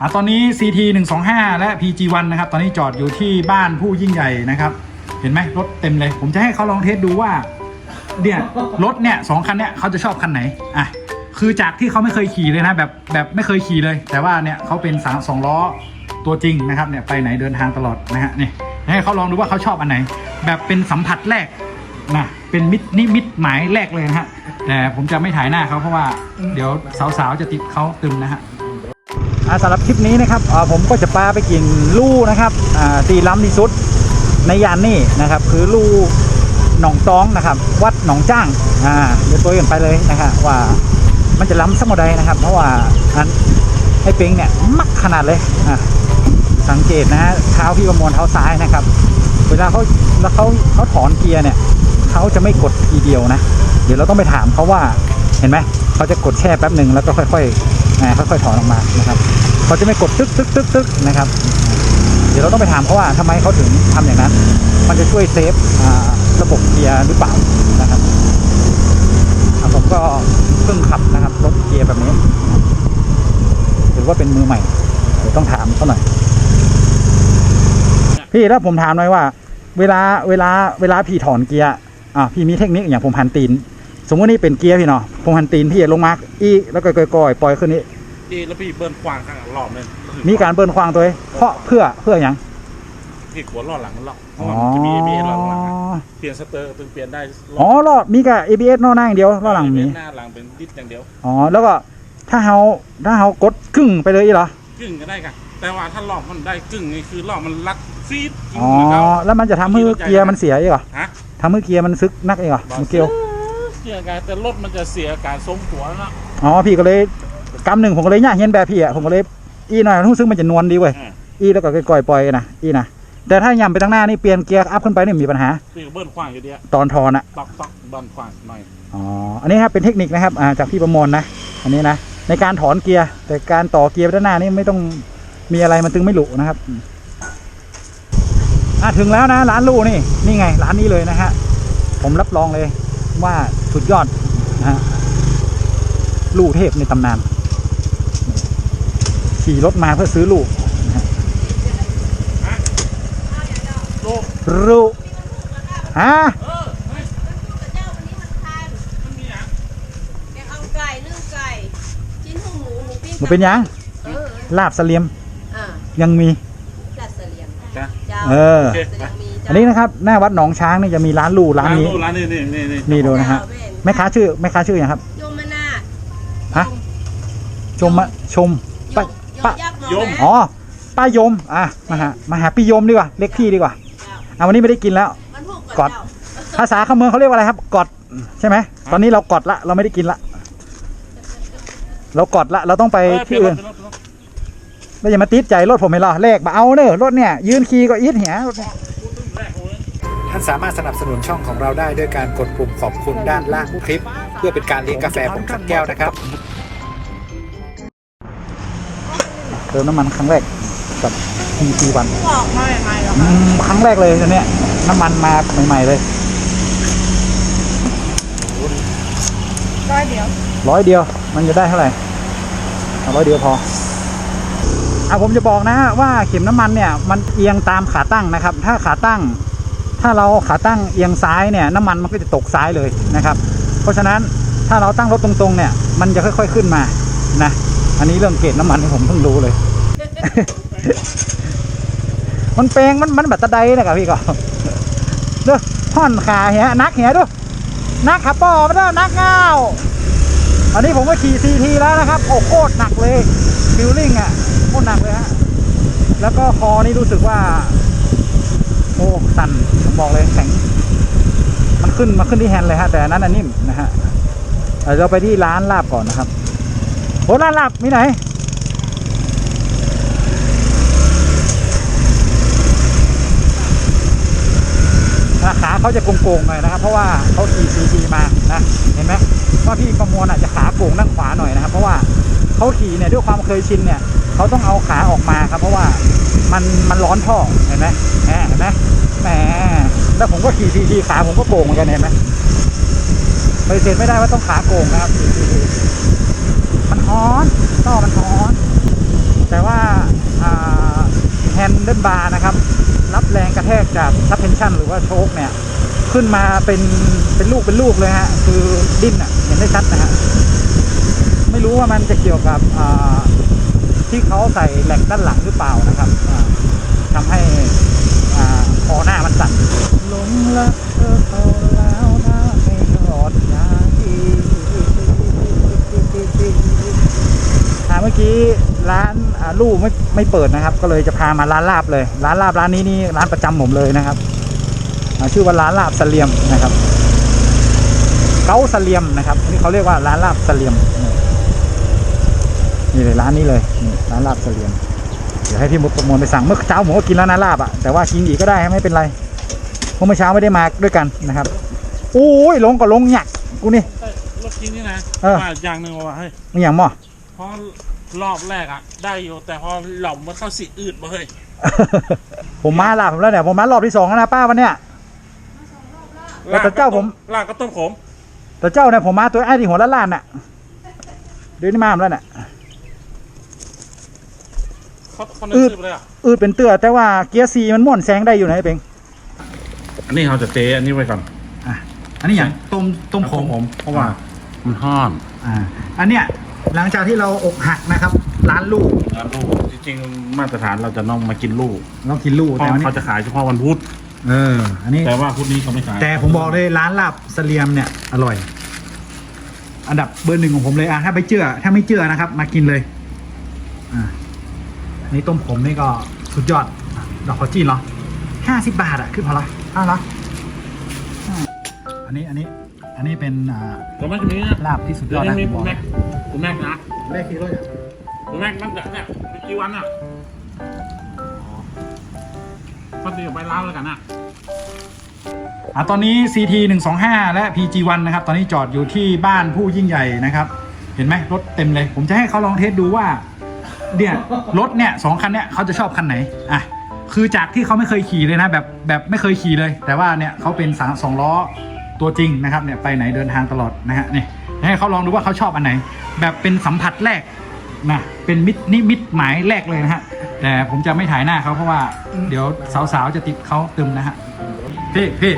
อะตอนนี้ CT 125 และ PG1 นะครับ ตอนนี้จอดอยู่ที่บ้านผู้ยิ่งใหญ่นะครับ เห็นไหมรถเต็มเลย ผมจะให้เขาลองเทสดูว่า เนี่ยรถเนี่ยสองคันเนี่ยเขาจะชอบคันไหน อะ คือจากที่เขาไม่เคยขี่เลยนะ แบบแบบไม่เคยขี่เลย แต่ว่าเนี่ยเขาเป็นสามสองล้อตัวจริงนะครับ เนี่ยไปไหนเดินทางตลอดนะฮะ นี่ให้เขาลองดูว่าเขาชอบอันไหน แบบเป็นสัมผัสแรกนะเป็นมิตรนิมิตหมายแรกเลยนะฮะ แต่ผมจะไม่ถ่ายหน้าเขาเพราะว่าเดี๋ยวสาวๆจะติดเขาตึมนะฮะ สำหรับคลิปนี้นะครับผมก็จะปาไปกินลู่นะครับอ่าตีล้ำที่สุดในยานนี่นะครับ คือลู่หนองตองนะครับ วัดหนองจ้างอ่าเดี๋ยวตัวกันไปเลยนะครับว่ามันจะล้ำสักเมื่อใดนะครับ เพราะว่าอันไอ้เป้งเนี่ยมักขนาดเลยอ่าสังเกตนะฮะเท้าพี่ประมวลเท้าซ้ายนะครับ เวลาเขาแล้วเขาเขาถอนเกียร์เนี่ยเขาจะไม่กดทีเดียวนะ เดี๋ยวเราต้องไปถามเขาว่าเห็นไหมเขาจะกดแช่แป๊บหนึ่งแล้วก็ค่อย ๆ อ่าค่อยๆถอนออกมานะครับเขาจะไม่กดตึ๊กตึ๊กตึ๊กตึ๊กนะครับ เดี๋ยวเราต้องไปถามเขาว่าทำไมเขาถึงทำอย่างนั้น มันจะช่วยเซฟระบบเกียร์หรือเปล่านะครับผมก็เพิ่งขับนะครับรถเกียร์แบบนี้หรือว่าเป็นมือใหม่เดี๋ยวต้องถามเขาหน่อยพี่ถ้าผมถามหน่อยว่า เวลาเวลาเวลาพี่ถอนเกียร์อะพี่มีเทคนิคอย่างผมหันตีน สมมตินี่เป็นเกียร์พี่เนาะผมหันตีนพี่ลงมาอีแล้วก็ก่อยๆปล่อยขึ้นนี้ดีแล้วพี่เบิ้ลควางข้างหลังรอบเลยมีการเบิ้ลควางตัวเองเพราะเพื่อเพื่ออย่างพี่ขวดรอดหลังมันรอบเพราะว่ามันจะมี ABS รอดหลังอะเปลี่ยนสเตอร์ตึงเปลี่ยนได้รอ๋อรอบมีกับ ABS นอกหน้าอย่างเดียวรอบหลังมีหน้าหลังเป็นดิสอย่างเดียวอ๋อแล้วก็ถ้าเฮาถ้าเฮากดครึ่งไปเลยอีเหรอกึ่งก็ได้ค่ะแต่ว่าถ้ารอบมันได้กึ่งนี่คือรอบมันรัดฟีดกึ่งอ๋อนะครับแล้วมันจะทำให้เกียร์มันเสียอีกเหรอฮะทำให้เกียร์มันซึกนักอีกเหรอมันเกลียว เกี่ยวกันแต่รถมันจะเสียการทรงตัวแล้วนะอ๋อพี่ก็เลยกำหนึ่งผมก็เลยย่าเฮียนแบบพี่อะผมก็เลยอีหน่อยรู้สึกมันจะนวลดีเว้ยอืมอีแล้วก็ก่อยๆปล่อยนะอีนะแต่ถ้าย่ำไปทางหน้านี่เปลี่ยนเกียร์อัพขึ้นไปนี่มีปัญหาพี่ก็เบิ้ลควางอยู่เดียวตอนทอนอะตอกตอกเบิ้ลควางหน่อยอ๋ออันนี้ครับเป็นเทคนิคนะครับอ่าจากพี่ประมวลนะอันนี้นะในการถอนเกียร์แต่การต่อเกียร์ไปด้านหน้านี่ไม่ต้องมีอะไรมันตึงไม่หลุนะครับอืมอะถึงแล้วนะร้านลู่นี่นี่ไงร้านนี้เลยนะฮะผมรับรองเลย ว่าสุดยอดนะฮะลู่เทพในตำนาน ขี่รถมาเพื่อซื้อลู่นะฮะโลกลู่ฮะเออเฮ้ยเจ้าวันนี้มันทานมันมีอย่างแกงเอาไก่นึ่งไก่ชิ้นหูหมูหมูปิ้งมันเป็นยังเออลาบเสลียมอ่ายังมีจัดเสลียงจ้ะเจ้าเออจัดเสลียงมีเจ้า อันนี้นะครับหน้าวัดหนองช้างนี่จะมีร้านลู่ร้านนี้ร้านนี้นี่นี่นี่นี่ดูนะฮะแม่ค้าชื่อแม่ค้าชื่ออย่างครับโยมมนาถฮะชมมะชมโยป้ามโยป้ามยักษ์มองโยมนะอ๋อป้ายมอะมาหามาหาพี่ยมดีกว่าเรียกพี่ดีกว่าเจ้าอะวันนี้ไม่ได้กินแล้วมันพูดกก่ออดนภาษาคำเมืองเขาเรียกว่าอะไรครับกอดใช่ไหมตอนนี้เรากอดละเราไม่ได้กินละเรากอดละเราต้องไปเออเปลี่ที่ยนรอื่ถนเปลี่ยนรถเปลี่ยนรถแล้วอย่ามาติดใจรถผมไม่หรอแลกมาเอาเนอะรถเนี่ยยืนขี่ก็อีทเหียรถเนี่ยแรกเลย ท่านสามารถสนับสนุนช่องของเราได้ด้วยการกดปุ่มขอบคุณด้านล่างคลิป เพื่อเป็นการเลี้ยงกาแฟผมสักแก้วนะครับ เติมน้ำมันครั้งแรกกับ PT วันบอกมาใหม่ๆหรออืมครั้งแรกเลยอันเนี้ยน้ำมันมาใหม่ๆเลย ร้อยเดียวร้อยเดียวมันจะได้เท่าไหร่เอาร้อยเดียวพออะผมจะบอกนะว่าเข็มน้ำมันเนี่ย มันเอียงตามขาตั้งนะครับ ถ้าขาตั้ง ถ้าเราขาตั้งเอียงซ้ายเนี่ยน้ำมันมันก็จะตกซ้ายเลยนะครับ เพราะฉะนั้นถ้าเราตั้งรถตรงๆเนี่ย มันจะค่อยๆขึ้นมานะอันนี้เรื่องเกจน้ำมันที่ผมเพิ่งรู้เลย มันแปลงมันมันแบบตะไดนะครับพี่ก็เด้อห่อนขาเหี้ยนักเหี้ยดูนักขาปอมาเด้อนักเงาอันนี้ผมก็ขี่ซีทีแล้วนะครับโอ้โคตรหนักเลยฟิลลิ่งอะโคตรหนักเลยฮะแล้วก็คอนี่รู้สึกว่า โอ้สั่นผมบอกเลยแข็ง มันขึ้นมาขึ้นที่แฮนด์เลยฮะ แต่นั้นอันนิ่มนะฮะเดี๋ยวเราไปที่ร้านลาบก่อนนะครับโอ้ร้านลาบมีไหนราขาเขาจะโกงๆหน่อยนะครับ เพราะว่าเขาขี่ซีทีมานะเห็นไหมว่าพี่ประมวลอาจจะขาโกงด้านขวาหน่อยนะครับ เพราะว่า เขาขี่เนี่ยด้วยความเคยชินเนี่ยเขาต้องเอาขาออกมาครับ เพราะว่ามันมันร้อนท่อเห็นไหมแหมเห็นไหมแหมแล้วผมก็ขี่ทีทีขาผมก็โก่งเหมือนกันเห็นไหมไปฏิเสธไม่ได้ว่าต้องขาโก่งครับ มันฮ้อนต่อมันฮ้อน แต่ว่าแฮนเดิลบาร์นะครับ รับแรงกระแทกจากซับเพนชั่นหรือว่าโชคเนี่ย ขึ้นมาเป็นเป็นลูกเป็นลูกเลยฮะ คือดิ้นอะเห็นได้ชัดนะฮะ รู้ว่ามันจะเกี่ยวกับที่เขาใส่แหลกด้านหลังหรือเปล่านะครับอ่าทำให้คอหน้ามันสั่นหลงรักเธอเขาแล้วนะไม่รอดยาอีอ่เมื่อกี้ร้านลู่ไม่ไม่เปิดนะครับ ก็เลยจะพามาร้านลาบเลย ร้านลาบร้านนี้นี่ร้านประจำผมเลยนะครับชื่อว่าร้านลาบเสลียมนะครับเก้าเสลียมนะครับนี่เขาเรียกว่าร้านลาบเสลียม นี่เลยร้านนี้เลยนี่ร้านลาบเสลียมเดี๋ยวให้พี่มุกประมวลไปสั่งเมื่อเช้าผมก็กินแล้วนะลาบอะแต่ว่ากินอีกก็ได้ไม่เป็นไรเพราะเมื่อเช้าไม่ได้มาด้วยกันนะครับโอ้ยลงก็ลงหยักกูนี่รถกินนี่นะเออว่าอย่างหนึ่งว่าเฮ้ยนี่อย่างหม้อเพราะรอบแรกอะได้อยู่แต่พอหล่อมมันเข้าสีอืดมาเฮ้ยผมมาลาบผมแล้วเนี่ยผมมารอบที่สองแล้วนะป้าวันเนี้ยแล้วแต่เจ้าผมลากก็ต้มขมแต่เจ้าเนี่ยผมมาตัวไอ้ที่หัวล้านล้านน่ะเดี๋ยวนี้มาแล้วน่ะ เขาเขาอืเนื้อดซื้อไปเลยอะอืดเป็นเตื้อแต่ว่าเกียร์ซีมันม่วนแซงได้อยู่ไหนเป็งอันนี้เราจะเทอันนี้ไว้ก่อนอะอันนี้อย่างต้มต้มขมผมเพราะว่ามันห้อนอ่าอันเนี้ยหลังจากที่เราอกหักนะครับ ร้านลูกร้านลูกจริงๆมาตรฐานเราจะต้องมากินลูกเรากินลูกเพแต่ราะวันนี้เขาจะขายเฉพาะวันพุธเออ อันนี้แต่ว่าพุธนี้เขาไม่ขายแต่ผมบอกเลยร้านลาบเสลียมเนี่ยอร่อย อันดับเบอร์หนึ่งของผมเลยอะถ้าไม่เชื่อถ้าไม่เชื่อนะครับ มากินเลย อ่า นี่ต้มผมนี่ก็สุดยอดอะดอกขอจีนเหรอห้าสิบบาทอะขึ้นพอละอ้าวเหรออ่าอันนี้อันนี้อันนี้เป็นอ่าก็ไม่จะมีนะลาบที่สุดยเดี๋ยอวดนี้นะมีผมบคุอกณแม็กคุณแม็กนะแรกคิดว่าอย่างคุณแม็กนั่นเนี่ยมีกี่วันอะก็เดี๋ยวไปร้านแล้วกันอะอะตอนนี้ CT 125 และ PG 1 นะครับ ตอนนี้จอดอยู่ที่บ้านผู้ยิ่งใหญ่นะครับ เห็นไหมรถเต็มเลย ผมจะให้เขาลองเทสดูว่า เนี่ยรถเนี่ยสองคันเนี่ยเขาจะชอบคันไหนอะคือจากที่เขาไม่เคยขี่เลยนะแบบแบบไม่เคยขี่เลย แต่ว่าเนี่ยเขาเป็นสามสองล้อตัวจริงนะครับเนี่ยไปไหนเดินทางตลอดนะฮะนี่ให้เขาลองดูว่าเขาชอบอันไหน แบบเป็นสัมผัสแรกนะเป็นมิตรนิมิตหมายแรกเลยนะฮะแต่ผมจะไม่ถ่ายหน้าเขาเพราะว่าเดี๋ยวสาวๆจะติดเขาตึมนะฮะพี่พี่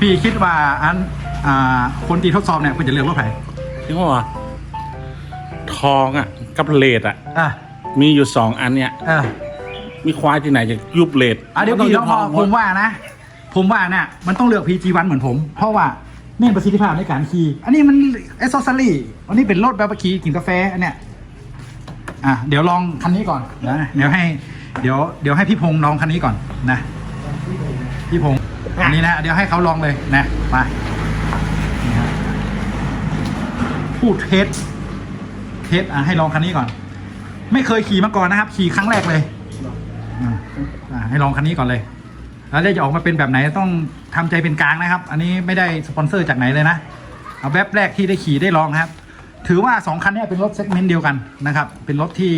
พี่คิดว่าอันอ่าคนตีทดสอบเนี่ยคุณจะเลือกรถไหนจริงป่ะทองอะกับเลดอะอะ มีอยู่สองอันเนี่ยเออมีควายที่ไหนจะยุบเลดอะเดี๋ยวต้พี่ยุต้บองทพอองผมว่านะ ผมว่าเนี่ยมันต้องเลือก PG 1 เหมือนผม เพราะว่าเน้นประสิทธิภาพในการขี่ อันนี้มันเอสซอรี่อันนี้เป็นรถแบบขี่กินกาแฟอันเนี้ยอะเดี๋ยวลองคันนี้ก่อนนะเดี๋ยวให้ เดี๋ยวเดี๋ยวให้พี่พงษ์ลองคันนี้ก่อนนะ พี่พงษ์อันนี้นะเดี๋ยวให้เขาลองเลยนะมานี่ฮะพูดเทสเทสอะให้ลองคันนี้ก่อน ไม่เคยขี่มาก่อนนะครับ ขี่ครั้งแรกเลยอ่าอ่าให้ลองคันนี้ก่อนเลย แล้วจะออกมาเป็นแบบไหนต้องทำใจเป็นกลางนะครับ อันนี้ไม่ได้สปอนเซอร์จากไหนเลยนะ เอาแบบแรกที่ได้ขี่ได้ลองนะครับ ถือว่าสองคันนี้เป็นรถเซกเมนต์เดียวกันนะครับ เป็นรถที่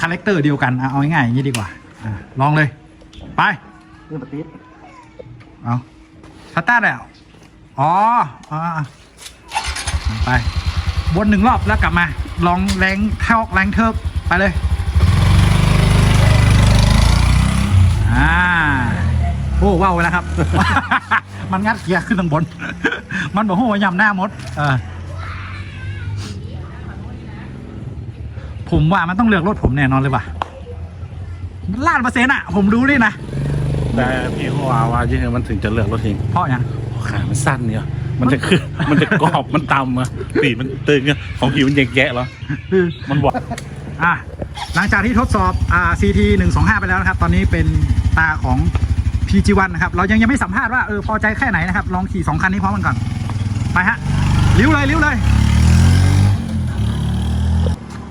คาแรคเตอร์เดียวกันอะเอาง่ายๆอย่างนี้ดีกว่าอ่าลองเลย ไปเรื่องปฏิเอาสตาร์ทแล้ว อ๋ออ๋ออะไป วนหนึ่งรอบแล้วกลับมา ลองแรงเท่าแรงเทิบ ไปเลย อ่า โอ้ว้าวแล้วครับ มันงัดเกียร์ขึ้นทางบน มันบอกโอ้ยำหน้ามด เออ ผมว่ามันต้องเลือกรถผมแน่นอนเลยว่ะล้านเปอร์เซ็นต์อะผมรู้ด้วยนะ แต่พี่เขาว่าว่าจริงๆมันถึงจะเลือกรถทิ้งเพราะอย่างขามันสั้นเนี่ยมันจะขึ้นมันจะกรอบ มันต่ำอะตีบมันตึงอะของผิวมันแยะๆแล้วคือมันหวาน อะหลังจากที่ทดสอบอ่า CT 125 ไปแล้วนะครับ ตอนนี้เป็นตาของ PG1 นะครับ เรายังยังไม่สัมภาษณ์ว่าเออพอใจแค่ไหนนะครับ ลองขี่สองคันนี้พร้อมกันก่อน ไปฮะลิ้วเลยลิ้วเลย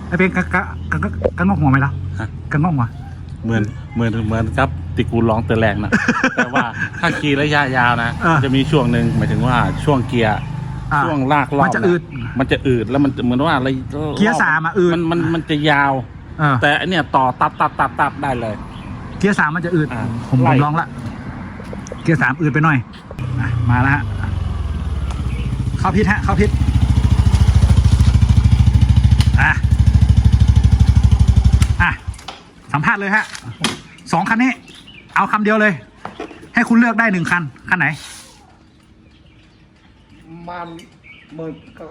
ไอเป็นกะกะกะกะกะงอกหัวไหมล่ะฮะ กะงอกหัว เหมือนเหมือนเหมือนครับติกูร้องเตอแรงนะ แต่ว่าถ้าขี่ระยะยาวนะ อ่าจะมีช่วงหนึ่งหมายถึงว่าช่วงเกียร์ อ่าช่วงลากรอบมันจะอืดมันจะอืดแล้วมันจะเหมือนว่าอะไรเกียร์สามอะอืด มันมันมันจะยาว เออแต่อันเนี้ยต่อตับตับตับตับได้เลย เกียร์สามมันจะอืดอ่าผมไล่ผมลองละเกียร์สามอืดไปหน่อยอะมาแล้วฮะเข้าพิษฮะ เข้าพิษอะอะสัมภาษณ์เลยฮะสองคันนี้ เอาคำเดียวเลย ให้ให้คุณเลือกได้หนึ่งคัน คันไหน มันเหมือนกับ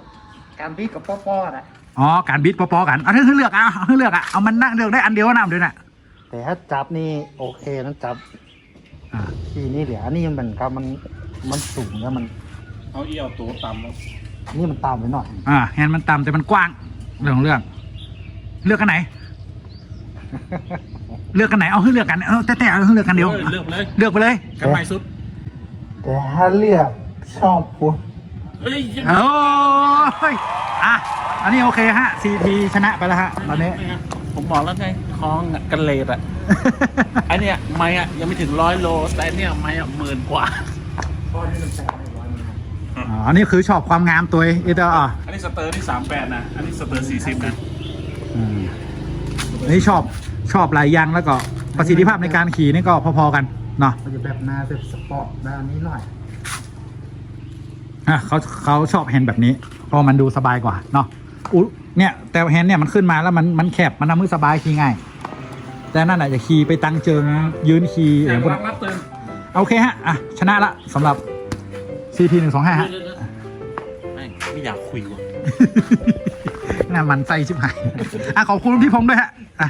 การบีกับป้อๆนะอ๋อการบิดปอๆกันเอาให้เลือกเอาเอาให้เลือกอะเอามันนั่งเลือกได้อันเดียวนะด้วยน่ะแต่ถ้าจับนี่โอเคนะจับอ่าทีนี่เหลืออันนี้มันครับมันมันสูงแล้วมันเอาเอี้ยวตัวต่ำแล้วอันนี่มันตามไปหน่อยอ่าแฮนด์มันต่ำแต่มันกว้างเรื่องของเรื่อง เลือกกันไหน เลือกกันไหนเอาให้เลือกกันเออแต่แต่เอาให้เลือกกันเดียว เลือกเลยเลือกไปเลย กันใหม่สุด แต่ถ้าเลือกชอบพวก เฮ้ยยังโอ้ยอะ อันนี้โอเคฮะ CP ชนะไปแล้วฮะตอนนี้ ผมบอกแล้วไงคลองอะกันเลดอะไอเนี้ยไม่อะยังไม่ถึงร้อยโลแต่อันเนี้ยไม่อะหมื่นกว่าอ๋ออันนี้คือชอบความงามตัวเอเตอร์อะอันนี้สเตอร์ที่สามแปดนะ อันนี้สเตอร์สี่สิบนะอืมอันนี้ชอบชอบหลายอยางแล้วก็ประสิทธิภาพในการขี่นี่ก็พอๆกันเนาะมันจะแบบหน้าแบบสปอร์ตด้านนี้หน่อย อะเขาเขาชอบแฮนด์แบบนี้ เพราะมันดูสบายกว่าเนาะอุเนี่ยแต่แฮนด์เนี่ยมันขึ้นมาแล้วมันมันแคบมันทำให้สบายขี่ง่าย แต่นั่นอาจจะขี่ไปตังเจิงนะยืนขี่อแต่ย่างพวกรันั้กนรับเตือนโอเคฮะอะชนะละสำหรับ CP หนึ่งสองห้าฮะไม่ไม่อยากคุยว่ะน่ามันไส้ชิบหายอะขอบคุณพี่พงษ์ด้วยฮะอะ